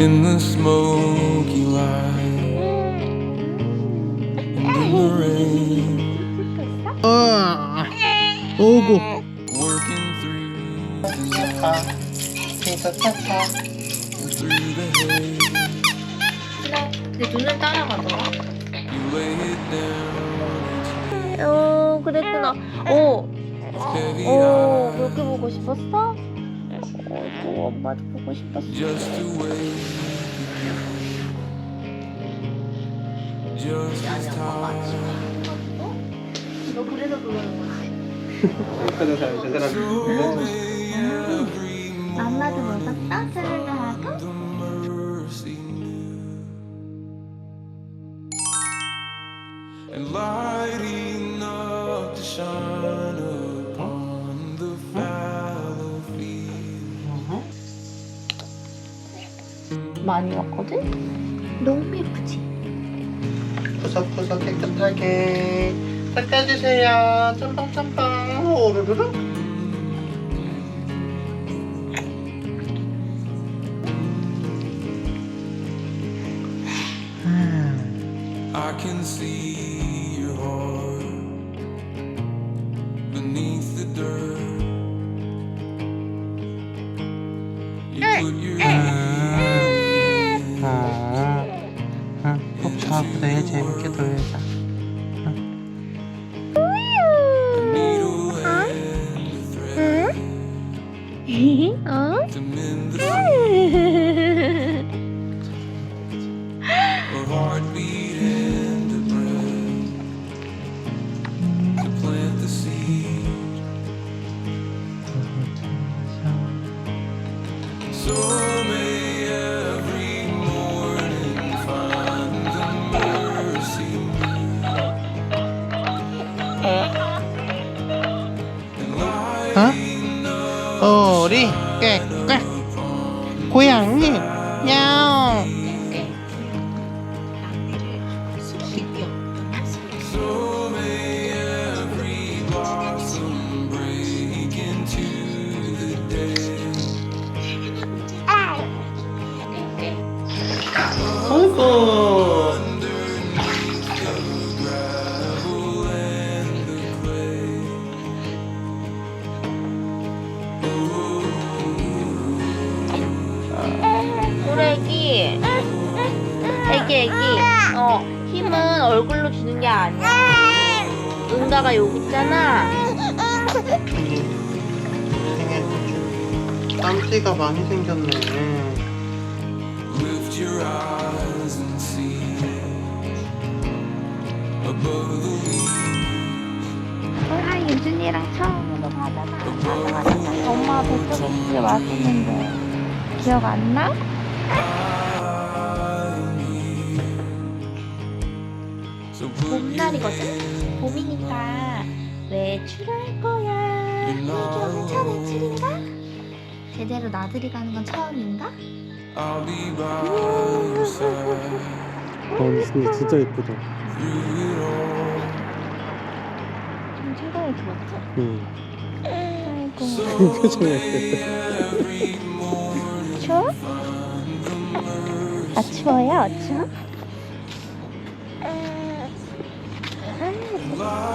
in the smoky light and in the rain. 어, 오고. Working through the night 아, 차차. through the haze. 내 눈을 따라가더라. You lay it down. 어, 그랬구나. 오, Heavy 오, eyes 그렇게 보고 싶었어? 어, 또 엄마도 보고 싶었어. just to wake you. Just as tired. 너 그래서 그러는 거지. 그래서 저 사람 Every 많이 왔거든? 너무 예쁘지? 푸석푸석 깨끗하게 닦아주세요. 짬빵짬빵 오르르르. I can see your heart beneath the dirt. You put your hand 꼭 자고 내일 재밌게 놀자. needle and a thread 어? to lighting up 어, 우리 깨깨 고 애기, 애기. 어, 힘은 얼굴로 주는 게 아니야. 응가가 여기 있잖아. 땀띠가 많이 생겼네. Lift your eyes and see above the leaves. 아, 유준이랑 처음으로. 엄마 왔었는데. 기억 안 나? 봄날이거든? 봄이니까 외출할 거야. 이게 엄청 외출인가? 제대로 나들이 가는 건 처음인가? By your side 어, 근데 진짜 예쁘다. 좀 최근에 들었지? 응. 아이고. 표정이 추워? 아 추워요? 추워? Love.